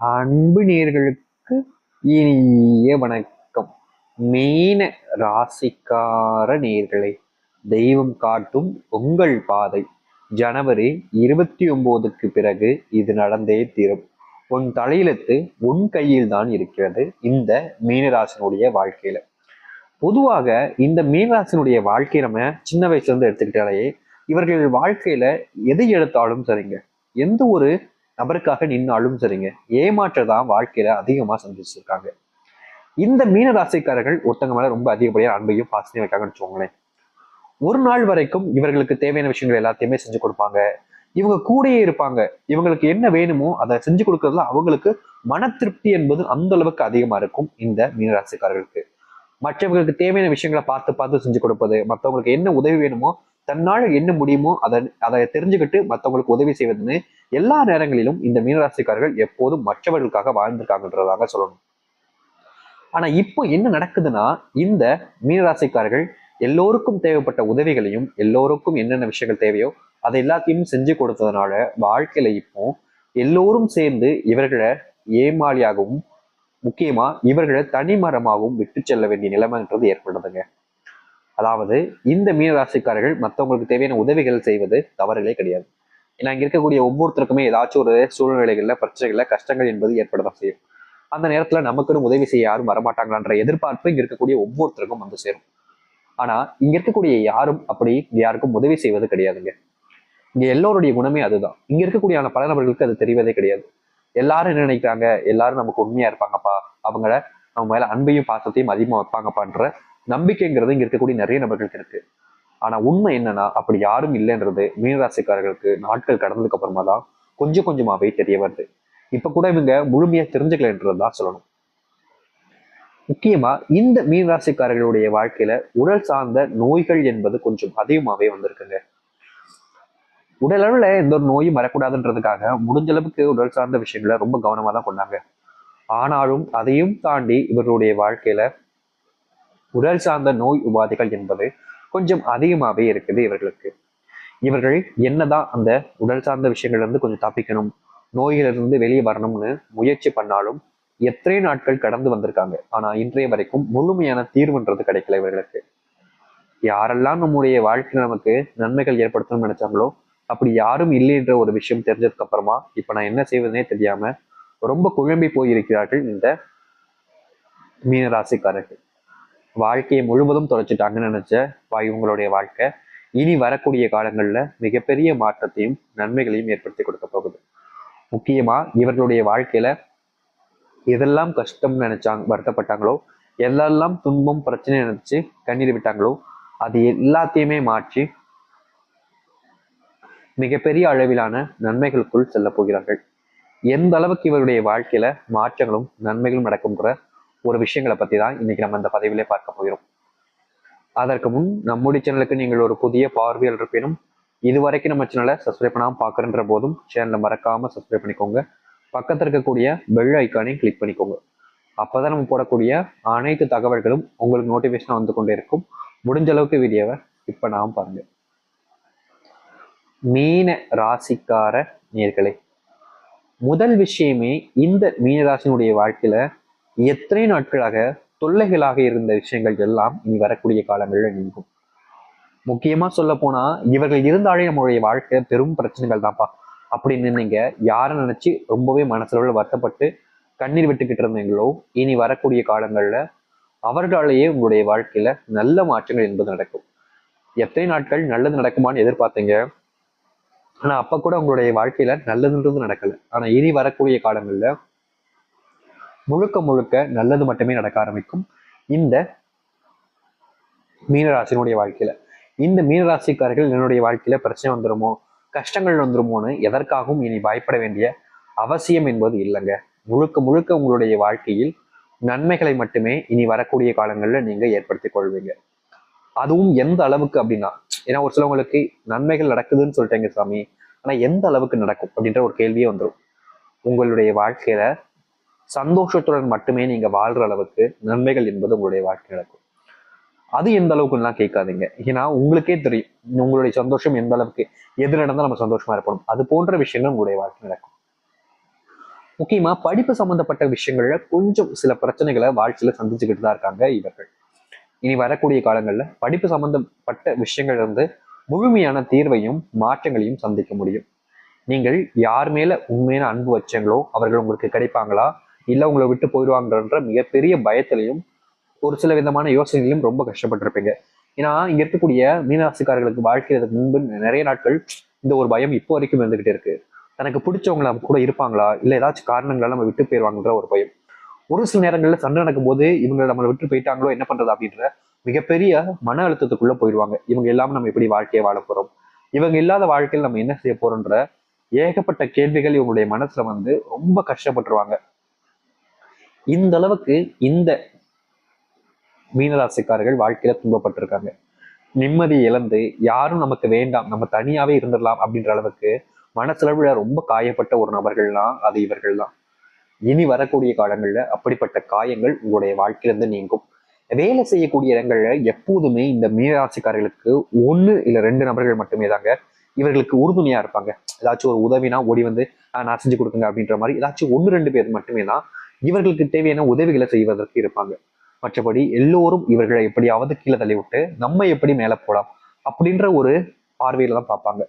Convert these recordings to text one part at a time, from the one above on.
அன்பு நேர்களுக்கு இனிய வணக்கம். மீன ராசிக்கார நேர்களை தெய்வம் காட்டும் உங்கள் பாதை. ஜனவரி இருபத்தி ஒன்பதுக்கு பிறகு இது நடந்தே தீரும். உன் தலையெழுத்து உன் கையில் தான் இருக்கிறது இந்த மீனராசனுடைய வாழ்க்கையில. பொதுவாக இந்த மீனராசனுடைய வாழ்க்கையை நம்ம சின்ன வயசுல இருந்து எடுத்துக்கிட்டாலே இவர்கள் வாழ்க்கையில எதை எடுத்தாலும் சரிங்க. எந்த ஒரு நபருக்காக நின்னாலும் சரிங்க. ஏமாற்றதான் வாழ்க்கையில அதிகமா சந்திச்சிருக்காங்க. இந்த மீன ராசிக்காரர்கள் ஒருத்தங்க மேல ரொம்ப அதிகப்படியான அன்பையும் பாசனையும் வைக்காங்கன்னு வச்சுக்கோங்களேன். ஒரு நாள் வரைக்கும் இவர்களுக்கு தேவையான விஷயங்கள் எல்லாத்தையுமே செஞ்சு கொடுப்பாங்க. இவங்க கூடயே இருப்பாங்க. இவங்களுக்கு என்ன வேணுமோ அதை செஞ்சு கொடுக்கறதுல அவங்களுக்கு மன திருப்தி என்பது அந்த அளவுக்கு அதிகமா இருக்கும் இந்த மீனராசிக்காரர்களுக்கு மற்றவர்களுக்கு தேவையான விஷயங்களை பார்த்து பார்த்து செஞ்சு கொடுப்பது மற்றவங்களுக்கு என்ன உதவி வேணுமோ தன்னால் என்ன முடியுமோ அதை அதை தெரிஞ்சுக்கிட்டு மற்றவங்களுக்கு உதவி செய்வதுன்னு எல்லா நேரங்களிலும் இந்த மீனராசிக்காரர்கள் எப்போதும் மற்றவர்களுக்காக வாழ்ந்திருக்காங்கன்றதாக சொல்லணும். ஆனா இப்போ என்ன நடக்குதுன்னா இந்த மீனராசிக்காரர்கள் எல்லோருக்கும் தேவைப்பட்ட உதவிகளையும் எல்லோருக்கும் என்னென்ன விஷயங்கள் தேவையோ அதை எல்லாத்தையும் செஞ்சு கொடுத்ததுனால வாழ்க்கையில இப்போ எல்லோரும் சேர்ந்து இவர்களை ஏமாளியாகவும் முக்கியமா இவர்களை தனிமரமாகவும் விட்டு செல்ல வேண்டிய நிலைமைன்றது ஏற்படுதுங்க. அதாவது இந்த மீனராசிக்காரர்கள் மற்றவங்களுக்கு தேவையான உதவிகள் செய்வது தவறுகளே கிடையாது. ஏன்னா இங்க இருக்கக்கூடிய ஒவ்வொருத்தருக்குமே ஏதாச்சும் ஒரு சூழ்நிலைகள்ல பிரச்சனைகள்ல கஷ்டங்கள் என்பது ஏற்படதான் செய்யும். அந்த நேரத்துல நமக்குன்னு உதவி செய்ய யாரும் வரமாட்டாங்களான்ற எதிர்பார்ப்பு இங்க இருக்கக்கூடிய ஒவ்வொருத்தருக்கும் வந்து சேரும். ஆனா இங்க இருக்கக்கூடிய யாரும் அப்படி யாருக்கும் உதவி செய்வது கிடையாதுங்க. இங்க எல்லோருடைய குணமே அதுதான். இங்க இருக்கக்கூடிய பல நபர்களுக்கு அது தெரிவதே கிடையாது. எல்லாரும் என்ன நினைக்கிறாங்க? எல்லாரும் நமக்கு உண்மையா இருப்பாங்கப்பா. அவங்கள அவங்க மேல அன்பையும் பாசத்தையும் அதிகமா வைப்பாங்கப்பான்ற நம்பிக்கைங்கிறது இங்க இருக்கக்கூடிய நிறைய நபர்களுக்கு இருக்கு. ஆனா உண்மை என்னன்னா அப்படி யாரும் இல்லைன்றது மீனராசிக்காரர்களுக்கு நாட்கள் கடந்ததுக்கு அப்புறமா தான் கொஞ்சம் கொஞ்சமாவே தெரிய வருது. இப்ப கூட இவங்க முழுமையா தெரிஞ்சுக்கலன்றதுதான் சொல்லணும். முக்கியமா இந்த மீனராசிக்காரர்களுடைய வாழ்க்கையில உடல் சார்ந்த நோய்கள் என்பது கொஞ்சம் அதிகமாவே வந்திருக்குங்க. உடல் எந்த ஒரு நோயும் வரக்கூடாதுன்றதுக்காக முடிஞ்ச அளவுக்கு உடல் சார்ந்த விஷயங்களை ரொம்ப கவனமாக தான் கொண்டாங்க ஆனாலும் அதையும் தாண்டி இவர்களுடைய வாழ்க்கையில உடல் சார்ந்த நோய் உபாதைகள் என்பது கொஞ்சம் அதிகமாகவே இருக்குது இவர்களுக்கு. இவர்கள் என்னதான் அந்த உடல் சார்ந்த விஷயங்கள்ல இருந்து கொஞ்சம் தப்பிக்கணும் நோயிலிருந்து வெளியே வரணும்னு முயற்சி பண்ணாலும் எத்தனை நாட்கள் கடந்து வந்திருக்காங்க. ஆனா இன்றைய வரைக்கும் முழுமையான தீர்வுன்றது கிடைக்கல இவர்களுக்கு. யாரெல்லாம் நம்முடைய வாழ்க்கையில் நமக்கு நன்மைகள் ஏற்படுத்தணும்னு நினைச்சாங்களோ அப்படி யாரும் இல்லைன்ற ஒரு விஷயம் தெரிஞ்சதுக்கு அப்புறமா இப்போ நான் என்ன செய்வதுனே தெரியாம ரொம்ப குழம்பி போயிருக்கிறார்கள் இந்த மீனராசிக்காரர்கள். வாழ்க்கையை முழுவதும் தொலைச்சிட்டாங்கன்னு நினைச்ச இவங்களுடைய வாழ்க்கை இனி வரக்கூடிய காலங்களில் மிகப்பெரிய மாற்றத்தையும் நன்மைகளையும் ஏற்படுத்தி கொடுக்க போகுது. முக்கியமா இவர்களுடைய வாழ்க்கையில எதெல்லாம் கஷ்டம் நினைச்சாங்க வருத்தப்பட்டாங்களோ எதெல்லாம் துன்பம் பிரச்சனை நினைச்சு கண்ணீர் விட்டாங்களோ அது எல்லாத்தையுமே மாற்றி மிகப்பெரிய அளவிலான நன்மைகளுக்குள் செல்ல போகிறார்கள். எந்த அளவுக்கு இவருடைய வாழ்க்கையில மாற்றங்களும் நன்மைகளும் நடக்கும்ன்ற ஒரு விஷயங்களை பத்தி தான் இன்னைக்கு நம்ம இந்த பதிவிலே பார்க்க போகிறோம். அதற்கு முன் நம்முடைய சேனலுக்கு நீங்கள் ஒரு புதிய பார்வையாளர் இருப்பினும் இதுவரைக்கும் நம்ம சேனலை சப்ஸ்கிரைப் பண்ணாமல் பார்க்குறன்ற போதும் சேனலை மறக்காம சப்ஸ்கிரைப் பண்ணிக்கோங்க. பக்கத்தில் இருக்கக்கூடிய பெல் ஐக்கானையும் கிளிக் பண்ணிக்கோங்க. அப்போதான் நம்ம போடக்கூடிய அனைத்து தகவல்களும் உங்களுக்கு நோட்டிஃபிகேஷனாக வந்து கொண்டே இருக்கும். முடிஞ்ச அளவுக்கு வீடியோவை இப்போ நாம் பாருங்க. மீன ராசிக்கார நேர்களே முதல் விஷயமே இந்த மீனராசினுடைய வாழ்க்கையில எத்தனை நாட்களாக தொல்லைகளாக இருந்த விஷயங்கள் எல்லாம் இனி வரக்கூடிய காலங்களில் நீங்கும். முக்கியமா சொல்ல போனா இவர்கள் இருந்தாலே நம்மளுடைய வாழ்க்கை பெரும் பிரச்சனைகள் தான்ப்பா. அப்படின்னு நீங்க யாரை நினைச்சு ரொம்பவே மனசுல வருத்தப்பட்டு கண்ணீர் விட்டுக்கிட்டு இருந்தீங்களோ இனி வரக்கூடிய காலங்கள்ல அவர்களாலேயே உங்களுடைய வாழ்க்கையில நல்ல மாற்றங்கள் என்பது நடக்கும். எத்தனை நாட்கள் நல்லது நடக்குமான்னு எதிர்பார்த்தீங்க ஆனா அப்ப கூட உங்களுடைய வாழ்க்கையில நல்லதுன்றது நடக்கல. ஆனா இனி வரக்கூடிய காலங்கள்ல முழுக்க முழுக்க நல்லது மட்டுமே நடக்க ஆரம்பிக்கும். இந்த மீனராசினுடைய வாழ்க்கையில. இந்த மீனராசிக்காரர்கள் என்னுடைய வாழ்க்கையில பிரச்சனை வந்துருமோ கஷ்டங்கள் வந்துருமோன்னு எதற்காகவும் இனி பயப்பட வேண்டிய அவசியம் என்பது இல்லைங்க. முழுக்க முழுக்க உங்களுடைய வாழ்க்கையில் நன்மைகளை மட்டுமே இனி வரக்கூடிய காலங்களில் நீங்க ஏற்படுத்திக் கொள்வீங்க. அதுவும் எந்த அளவுக்கு அப்படின்னா ஏன்னா ஒரு சிலவங்களுக்கு நன்மைகள் நடக்குதுன்னு சொல்லிட்டேங்க சாமி. ஆனா எந்த அளவுக்கு நடக்கும் அப்படின்ற ஒரு கேள்வியே வந்துடும் உங்களுடைய வாழ்க்கையில சந்தோஷத்துடன் மட்டுமே நீங்க வாழ்ற அளவுக்கு நன்மைகள் என்பது உங்களுடைய வாழ்க்கை நடக்கும். அது எந்த அளவுக்குலாம் கேட்காதீங்க. ஏன்னா உங்களுக்கே தெரியும். உங்களுடைய சந்தோஷம் எந்த அளவுக்கு எது நடந்தால் நம்ம சந்தோஷமா இருப்போம். அது போன்ற விஷயங்கள் உங்களுடைய வாழ்க்கை நடக்கும். முக்கியமா படிப்பு சம்பந்தப்பட்ட விஷயங்கள்ல கொஞ்சம் சில பிரச்சனைகளை வாழ்க்கையில சந்திச்சுக்கிட்டு தான் இருக்காங்க இவர்கள். இனி வரக்கூடிய காலங்களில் படிப்பு சம்பந்தப்பட்ட விஷயங்கள் இருந்து முழுமையான தீர்வையும் மாற்றங்களையும் சந்திக்க முடியும். நீங்கள் யார் மேல உண்மையான அன்பு வச்சங்களோ அவர்கள் உங்களுக்கு கிடைப்பாங்களா? இல்லை உங்களை விட்டு போயிடுவாங்கன்ற மிகப்பெரிய பயத்திலையும் ஒரு சில விதமான யோசனைகளையும் ரொம்ப கஷ்டப்பட்டிருப்பீங்க. ஏன்னா இங்க இருக்கக்கூடிய மீனராசிக்காரர்களுக்கு வாழ்க்கைக்கு முன்பு நிறைய நாட்கள் இந்த ஒரு பயம் இப்போ வரைக்கும் இருந்துகிட்டே இருக்கு. தனக்கு பிடிச்சவங்கள கூட இருப்பாங்களா? இல்லை ஏதாச்சும் காரணங்களால் நம்ம விட்டு போயிடுவாங்கன்ற ஒரு பயம். ஒரு சில நேரங்களில் சண்டை நடக்கும் போது இவங்க நம்மளை விட்டு போயிட்டாங்களோ என்ன பண்றது அப்படின்ற மிகப்பெரிய மன அழுத்தத்துக்குள்ள போயிடுவாங்க. இவங்க எல்லாமே நம்ம எப்படி வாழ்க்கையை வாழ போறோம்? இவங்க இல்லாத வாழ்க்கையில் நம்ம என்ன செய்ய போறோன்ற ஏகப்பட்ட கேள்விகள் இவங்களுடைய மனசுல வந்து ரொம்ப கஷ்டப்பட்டுருவாங்க. இந்த அளவுக்கு இந்த மீனராசிக்காரர்கள் வாழ்க்கையில துன்பப்பட்டிருக்காங்க. நிம்மதி இழந்து யாரும் நமக்கு வேண்டாம் நம்ம தனியாவே இருந்துடலாம் அப்படின்ற அளவுக்கு மனசளவுல ரொம்ப காயப்பட்ட ஒரு நபர்கள்லாம் அது இவர்கள் தான் இனி வரக்கூடிய காலங்கள்ல அப்படிப்பட்ட காயங்கள் உங்களுடைய வாழ்க்கையிலிருந்து நீங்கும். வேலை செய்யக்கூடிய இடங்கள்ல எப்போதுமே இந்த மீனராசிக்காரர்களுக்கு ஒன்று இல்லை ரெண்டு நபர்கள் மட்டுமே தாங்க இவர்களுக்கு உறுதுணையா இருப்பாங்க. ஏதாச்சும் ஒரு உதவினா ஓடி வந்து நான் செஞ்சு கொடுக்குங்க அப்படின்ற மாதிரி ஏதாச்சும் ஒன்று ரெண்டு பேர் மட்டுமே தான் இவர்களுக்கு தேவையான உதவிகளை செய்வதற்கு இருப்பாங்க. மற்றபடி எல்லோரும் இவர்களை எப்படியாவது கீழே தள்ளி விட்டு நம்ம எப்படி மேலே போலாம் அப்படின்ற ஒரு பார்வையில தான் பார்ப்பாங்க.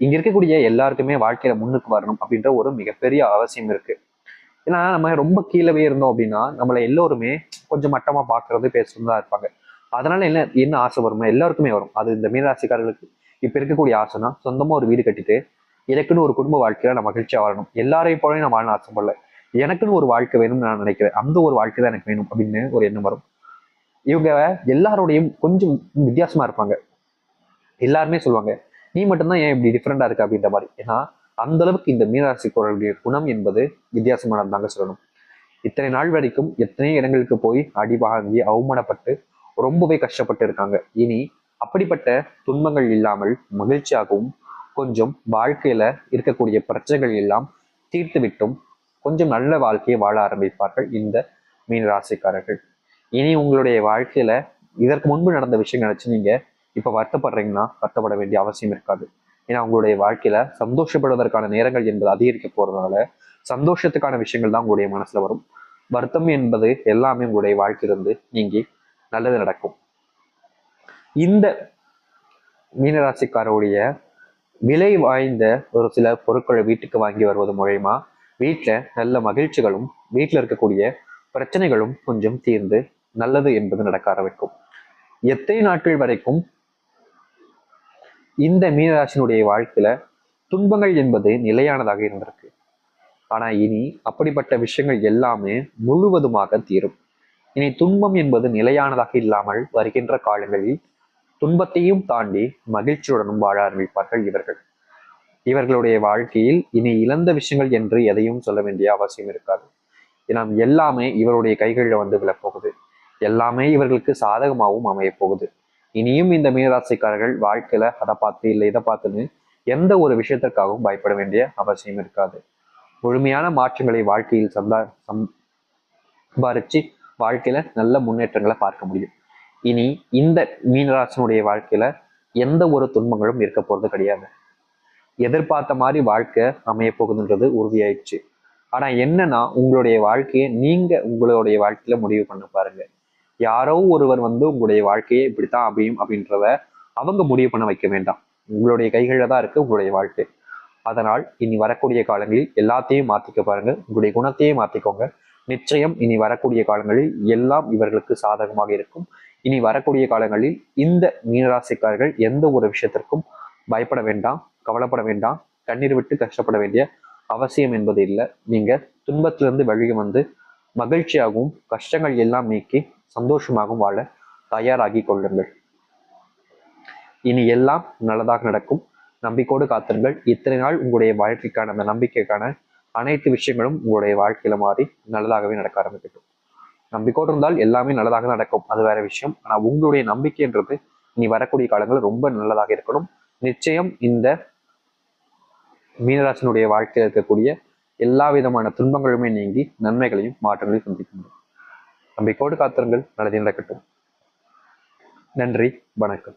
இங்க இருக்கக்கூடிய எல்லாருக்குமே வாழ்க்கையில முன்னுக்கு வரணும் அப்படின்ற ஒரு மிகப்பெரிய அவசியம் இருக்கு. ஏன்னா நம்ம ரொம்ப கீழவே இருந்தோம் அப்படின்னா நம்மளை எல்லோருமே கொஞ்சம் மட்டமாக பார்க்கறது பேசுறது தான் இருப்பாங்க. அதனால என்ன என்ன ஆசை வருமா எல்லாருக்குமே வரும். அது இந்த மீனராசிக்காரர்களுக்கு இப்போ இருக்கக்கூடிய ஆசைனா சொந்தமாக ஒரு வீடு கட்டிட்டு எனக்குன்னு ஒரு குடும்ப வாழ்க்கையில நான் மகிழ்ச்சியாக வாழணும். எல்லாரையும் போலவே நான் வாழணும் ஆசைப்படல எனக்குன்னு ஒரு வாழ்க்கை வேணும்னு நான் நினைக்கிறேன். அந்த ஒரு வாழ்க்கை தான் எனக்கு வேணும் அப்படின்னு ஒரு எண்ணம் வரும். இவங்க எல்லாரோடையும் கொஞ்சம் வித்தியாசமா இருப்பாங்க. எல்லாருமே சொல்லுவாங்க நீ மட்டும்தான் ஏன் இப்படி டிஃப்ரெண்டா இருக்கு? அப்படின்ற மாதிரி. ஏன்னா அந்த அளவுக்கு இந்த மீனராசிக்காரர்களுடைய குணம் என்பது வித்தியாசமானது தாங்க சொல்லணும். இத்தனை நாள் வரைக்கும் எத்தனை இடங்களுக்கு போய் அடி வாங்கி அவமானப்பட்டு ரொம்பவே கஷ்டப்பட்டு இருக்காங்க. இனி அப்படிப்பட்ட துன்பங்கள் இல்லாமல் மகிழ்ச்சியாகவும் கொஞ்சம் வாழ்க்கையில இருக்கக்கூடிய பிரச்சனைகள் எல்லாம் தீர்த்து விட்டும் கொஞ்சம் நல்ல வாழ்க்கையை வாழ ஆரம்பிப்பார்கள் இந்த மீன ராசிக்காரர்கள் இனி உங்களுடைய வாழ்க்கையில இதற்கு முன்பு நடந்த விஷயம் நினைச்சு நீங்க இப்ப வருத்தப்படுறீங்கன்னா வருத்தப்பட வேண்டிய அவசியம் இருக்காது. ஏன்னா உங்களுடைய வாழ்க்கையில சந்தோஷப்படுவதற்கான நேரங்கள் என்பது அதிகரிக்க போறதுனால சந்தோஷத்துக்கான விஷயங்கள் தான் உங்களுடைய மனசுல வரும். வருத்தம் என்பது எல்லாமே உங்களுடைய வாழ்க்கையிலிருந்து நீங்கி நல்லது நடக்கும். இந்த மீனராசிக்காரருடைய விலை வாய்ந்த ஒரு சில பொருட்களை வீட்டுக்கு வாங்கி வருவது மூலயமா வீட்டில் நல்ல மகிழ்ச்சிகளும் வீட்டில் இருக்கக்கூடிய பிரச்சனைகளும் கொஞ்சம் தீர்ந்து நல்லது என்பது நடக்க ஆரம்பிக்கும். எத்தனை நாட்கள் வரைக்கும் இந்த மீனராசினுடைய வாழ்க்கையில துன்பங்கள் என்பது நிலையானதாக இருந்திருக்கு. ஆனா இனி அப்படிப்பட்ட விஷயங்கள் எல்லாமே முழுவதுமாக தீரும். இனி துன்பம் என்பது நிலையானதாக இல்லாமல் வருகின்ற காலங்களில் துன்பத்தையும் தாண்டி மகிழ்ச்சியுடனும் வாழ ஆரம்பிப்பார்கள் இவர்கள். இவர்களுடைய வாழ்க்கையில் இனி இழந்த விஷயங்கள் என்று எதையும் சொல்ல வேண்டிய அவசியம் இருக்காது. நாம் எல்லாமே இவருடைய கைகளில் வந்து விழப்போகுது. எல்லாமே இவர்களுக்கு சாதகமாகவும் அமையப்போகுது. இனியும் இந்த மீனராசிக்காரர்கள் வாழ்க்கையில அதை பார்த்து இல்லை இதை பார்த்துன்னு எந்த ஒரு விஷயத்திற்காகவும் பயப்பட வேண்டிய அவசியம் இருக்காது. முழுமையான மாற்றங்களை வாழ்க்கையில் சம்பா சம்பாரிச்சு வாழ்க்கையில நல்ல முன்னேற்றங்களை பார்க்க முடியும். இனி இந்த மீனராசனுடைய வாழ்க்கையில எந்த ஒரு துன்பங்களும் இருக்க போறது கிடையாது. எதிர்பார்த்த மாதிரி வாழ்க்கை அமைய போகுதுன்றது உறுதியாயிடுச்சு. ஆனா என்னன்னா உங்களுடைய வாழ்க்கையை நீங்க உங்களுடைய வாழ்க்கையில முடிவு பண்ண பாருங்க. யாரோ ஒருவர் வந்து உங்களுடைய வாழ்க்கையை இப்படித்தான் அமையும் அப்படின்றத அவங்க முடிவு பண்ண வைக்க வேண்டாம். உங்களுடைய கைகளில் தான் இருக்கு உங்களுடைய வாழ்க்கை. அதனால் இனி வரக்கூடிய காலங்களில் எல்லாத்தையும் மாத்திக்க பாருங்க. உங்களுடைய குணத்தையும் மாத்திக்கோங்க. நிச்சயம் இனி வரக்கூடிய காலங்களில் எல்லாம் இவர்களுக்கு சாதகமாக இருக்கும். இனி வரக்கூடிய காலங்களில் இந்த மீனராசிக்காரர்கள் எந்த ஒரு விஷயத்திற்கும் பயப்பட வேண்டாம் கவலைப்பட வேண்டாம். கண்ணீர் விட்டு கஷ்டப்பட வேண்டிய அவசியம் என்பது இல்லை. நீங்க துன்பத்திலிருந்து வெளியே வந்து மகிழ்ச்சியாகவும் கஷ்டங்கள் எல்லாம் நீக்கி சந்தோஷமாகவும் வாழ தயாராகி கொள்ளுங்கள். இனி எல்லாம் நல்லதாக நடக்கும். நம்பிக்கோடு காத்திருங்கள். இத்தனை நாள் உங்களுடைய வாழ்க்கைக்கான அந்த நம்பிக்கைக்கான அனைத்து விஷயங்களும் உங்களுடைய வாழ்க்கையில மாறி நல்லதாகவே நடக்க ஆரம்பிக்கட்டும். நம்பிக்கோடு இருந்தால் எல்லாமே நல்லதாக நடக்கும். அது வேற விஷயம். ஆனா உங்களுடைய நம்பிக்கைன்றது இனி வரக்கூடிய காலங்கள் ரொம்ப நல்லதாக இருக்கணும். நிச்சயம் இந்த மீனராசனுடைய வாழ்க்கையில் இருக்கக்கூடிய எல்லா விதமான துன்பங்களுமே நீங்கி நன்மைகளையும் மாற்றங்களையும் சந்திக்க முடியும் நம்பிக்கோடு காத்திருங்கள் நல்லதே நடக்கட்டும். நன்றி. வணக்கம்.